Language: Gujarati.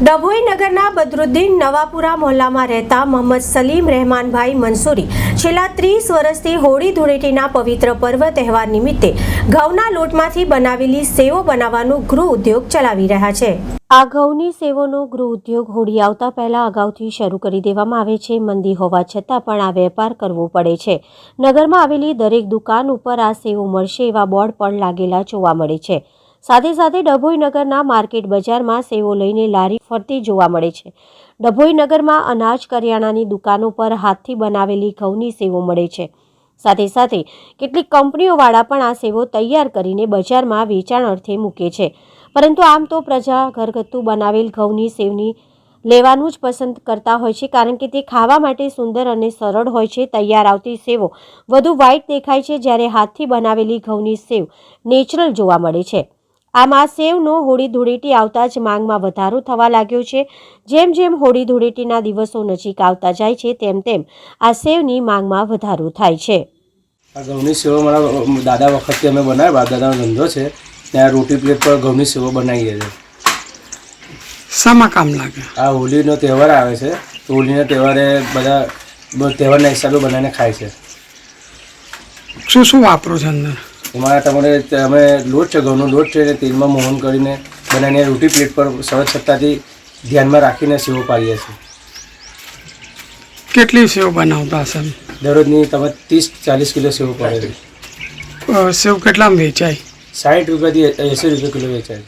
ડભોઈ નગરના બદરુદ્દીન નવાપુરા મોહલ્લામાં રહેતા મોહમ્મદ સલીમ રહેમાનભાઈ મંસૂરી છેલ્લા ત્રીસ વર્ષથી હોળી ધૂળેટીના પવિત્ર પર્વ તહેવાર નિમિત્તે ઘઉંના લોટમાંથી બનાવેલી સેવો બનાવવાનું ગૃહ ઉદ્યોગ ચલાવી રહ્યા છે. આ ઘઉંની સેવોનો ગૃહ ઉદ્યોગ હોળી આવતા પહેલા અગાઉથી શરૂ કરી દેવામાં આવે છે. મંદી હોવા છતાં પણ આ વેપાર કરવો પડે છે. નગરમાં આવેલી દરેક દુકાન ઉપર આ સેવો મળશે એવા બોર્ડ પણ લાગેલા જોવા મળે છે. સાથે સાથે ડભોઈ નગરના માર્કેટ બજારમાં સેવો લઈને લારી ફરતી જોવા મળે છે. ડભોઈ નગરમાં અનાજ કરિયાણાની દુકાનો પર હાથથી બનાવેલી ઘઉંની સેવો મળે છે. સાથે સાથે કેટલીક કંપનીઓવાળા પણ આ સેવો તૈયાર કરીને બજારમાં વેચાણ અર્થે મૂકે છે. પરંતુ આમ તો પ્રજા ઘરગથ્થુ બનાવેલ ઘઉંની સેવની લેવાનું જ પસંદ કરતા હોય છે, કારણ કે તે ખાવા માટે સુંદર અને સરળ હોય છે. તૈયાર આવતી સેવો વધુ વ્હાઇટ દેખાય છે જ્યારે હાથથી બનાવેલી ઘઉંની સેવ નેચરલ જોવા મળે છે. આમ આ સેવનો હોળી ધૂળેટી આવતા જ માંગમાં વધારો થવા લાગ્યો છે. જેમ જેમ હોળી ધૂળેટીના દિવસો નજીક આવતા જાય છે તેમ તેમ આ સેવની માંગમાં વધારો થાય છે. આ ઘઉંની સેવો મારા દાદા વખતથી અમે બનાવ્યા બાપ દાદાનો ધંધો છે. ત્યાં રોટી પ્લેટ પર ઘઉંની સેવો બનાવીએ છીએ. શામાં કામ લાગે? આ હોળીનો તહેવાર આવે છે. તો હોળીના તહેવારે બધા તહેવારના હિસાબે બનાવીને ખાય છે. શું શું વાપરો છો અંદર? એમાં તમારે અમે લોટ છે ઘઉંનો લોટ છે અને તેલમાં મોહન કરીને બનાવીને રોટી પ્લેટ પર સરસ સત્તાથી ધ્યાનમાં રાખીને સેવો પાડીએ છીએ. કેટલી સેવ બનાવતા હશે? દરરોજની તમે ત્રીસ ચાલીસ કિલો સેવો પડે છે. સેવ કેટલામાં વેચાય? સાઠ રૂપિયાથી એંસી રૂપિયા કિલો વેચાય